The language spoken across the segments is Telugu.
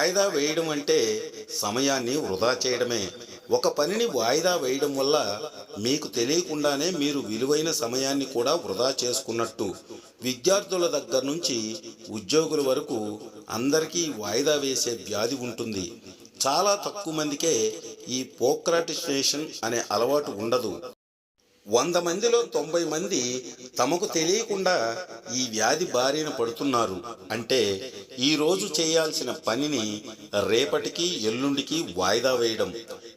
వాయిదా వేయడం అంటే సమయాన్ని వృధా చేయడమే. ఒక పనిని వాయిదా వేయడం వల్ల మీకు తెలియకుండానే మీరు విలువైన సమయాన్ని కూడా వృధా చేసుకున్నట్టు. విద్యార్థుల దగ్గర నుంచి ఉద్యోగుల వరకు అందరికీ వాయిదా వేసే వ్యాధి ఉంటుంది. చాలా తక్కువ మందికే ఈ పోక్రాటిస్టేషన్ అనే అలవాటు ఉండదు. వంద మందిలో తొంభై మంది తమకు తెలియకుండా ఈ వ్యాధి బారిన పడుతున్నారు. అంటే ఈరోజు చేయాల్సిన పనిని రేపటికి ఎల్లుండికి వాయిదా వేయడం.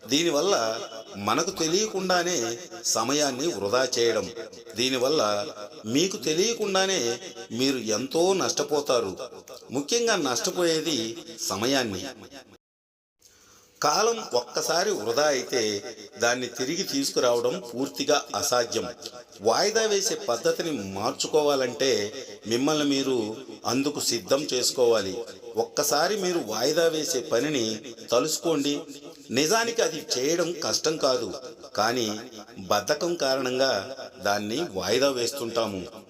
దీనివల్ల మనకు తెలియకుండానే సమయాన్ని వృధా చేయడం. దీనివల్ల మీకు తెలియకుండానే మీరు ఎంతో నష్టపోతారు. ముఖ్యంగా నష్టపోయేది సమయాన్ని. కాలం ఒక్కసారి వృధా అయితే దాన్ని తిరిగి తీసుకురావడం పూర్తిగా అసాధ్యం. వాయిదా వేసే పద్ధతిని మార్చుకోవాలంటే మిమ్మల్ని మీరు అందుకు సిద్ధం చేసుకోవాలి. ఒక్కసారి మీరు వాయిదా వేసే పనిని తలుసుకోండి. నిజానికి అది చేయడం కష్టం కాదు. కానీ బద్ధకం కారణంగా దాన్ని వాయిదా వేస్తుంటాము.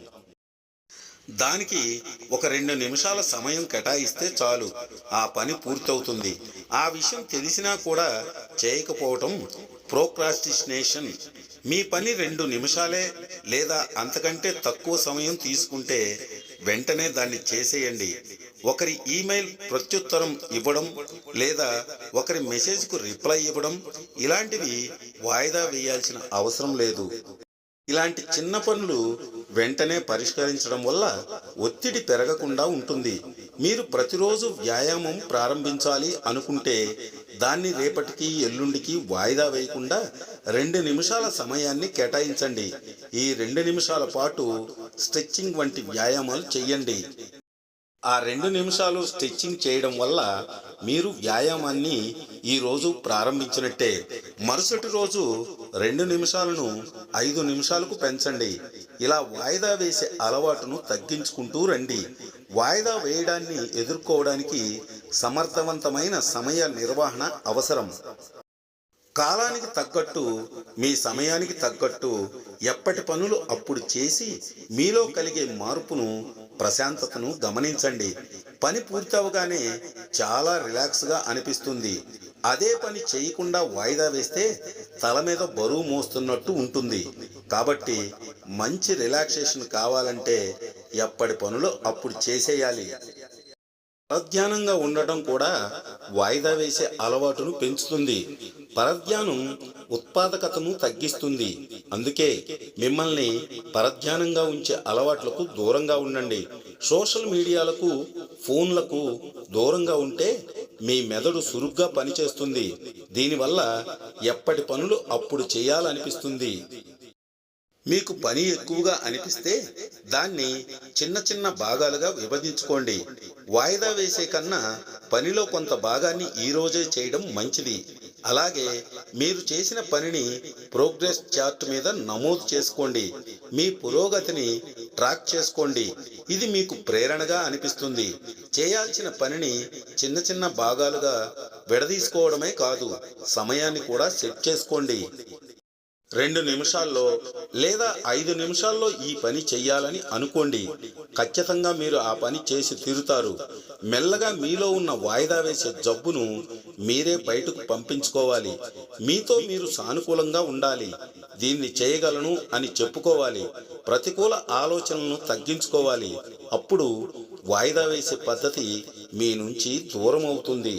దానికి ఒక రెండు నిమిషాల సమయం కేటాయిస్తే చాలు. ఆ పని పూర్తవుతుంది. ఆ విషయం తెలిసినా కూడా చేయకపోవటం ప్రోక్రాస్టినేషన్. మీ పని రెండు నిమిషాలే లేదా అంతకంటే తక్కువ సమయం తీసుకుంటే వెంటనే దాన్ని చేసేయండి. ఒకరి ఈమెయిల్ ప్రత్యుత్తరం ఇవ్వడం లేదా ఒకరి మెసేజ్కు రిప్లై ఇవ్వడం ఇలాంటివి వాయిదా వేయాల్సిన అవసరం లేదు. ఇలాంటి చిన్న పనులు వెంటనే పరిష్కరించడం వల్ల ఒత్తిడి పెరగకుండా ఉంటుంది. మీరు ప్రతిరోజు వ్యాయామం ప్రారంభించాలి అనుకుంటే దాన్ని రేపటికి ఎల్లుండికి వాయిదా వేయకుండా రెండు నిమిషాల సమయాన్ని కేటాయించండి. ఈ రెండు నిమిషాల పాటు స్ట్రెచ్చింగ్ వంటి వ్యాయామాలు చేయండి. ఆ రెండు నిమిషాలు స్టిచ్చింగ్ చేయడం వల్ల మీరు వ్యాయామాన్ని ఈరోజు ప్రారంభించినట్టే. మరుసటి రోజు రెండు నిమిషాలను ఐదు నిమిషాలకు పెంచండి. ఇలా వాయిదా వేసే అలవాటును తగ్గించుకుంటూ రండి. వాయిదా వేయడాన్ని ఎదుర్కోవడానికి సమర్థవంతమైన సమయ నిర్వహణ అవసరం. కాలానికి తగ్గట్టు మీ సమయానికి తగ్గట్టు ఎప్పటి పనులు అప్పుడు చేసి మీలో కలిగే మార్పును ప్రశాంతతను గమనించండి. పని పూర్తవగానే చాలా రిలాక్స్గా అనిపిస్తుంది. అదే పని చేయకుండా వాయిదా వేస్తే తల మీద బరువు మోస్తున్నట్టు ఉంటుంది. కాబట్టి మంచి రిలాక్సేషన్ కావాలంటే ఎప్పటి పనులు అప్పుడు చేసేయాలి. పరధ్యానంగా ఉండటం కూడా వాయిదా వేసే అలవాటును పెంచుతుంది. పరధ్యానం ఉత్పాదకతను తగ్గిస్తుంది. అందుకే మిమ్మల్ని పరధ్యానంగా ఉంచే అలవాట్లకు దూరంగా ఉండండి. సోషల్ మీడియాలకు ఫోన్లకు దూరంగా ఉంటే మీ మెదడు సురుగ్గా పనిచేస్తుంది. దీనివల్ల ఎప్పటి పనులు అప్పుడు చేయాలనిపిస్తుంది. మీకు పని ఎక్కువగా అనిపిస్తే దాన్ని చిన్న చిన్న భాగాలుగా విభజించుకోండి. వాయిదా వేసే కన్నా పనిలో కొంత భాగాన్ని ఈరోజే చేయడం మంచిది. అలాగే మీరు చేసిన పనిని ప్రోగ్రెస్ చార్ట్ మీద నమోదు చేసుకోండి. మీ పురోగతిని ట్రాక్ చేసుకోండి. ఇది మీకు ప్రేరణగా అనిపిస్తుంది. చేయాల్సిన పనిని చిన్న చిన్న భాగాలుగా విడదీసుకోవడమే కాదు సమయాన్ని కూడా సెట్ చేసుకోండి. రెండు నిమిషాల్లో లేదా ఐదు నిమిషాల్లో ఈ పని చెయ్యాలని అనుకోండి. ఖచ్చితంగా మీరు ఆ పని చేసి తీరుతారు. మెల్లగా మీలో ఉన్న వాయిదా వేసే జబ్బును మీరే బయటకు పంపించుకోవాలి. మీతో మీరు సానుకూలంగా ఉండాలి. దీన్ని చేయగలను అని చెప్పుకోవాలి. ప్రతికూల ఆలోచనలను తగ్గించుకోవాలి. అప్పుడు వాయిదా వేసే పద్ధతి మీ నుంచి దూరం అవుతుంది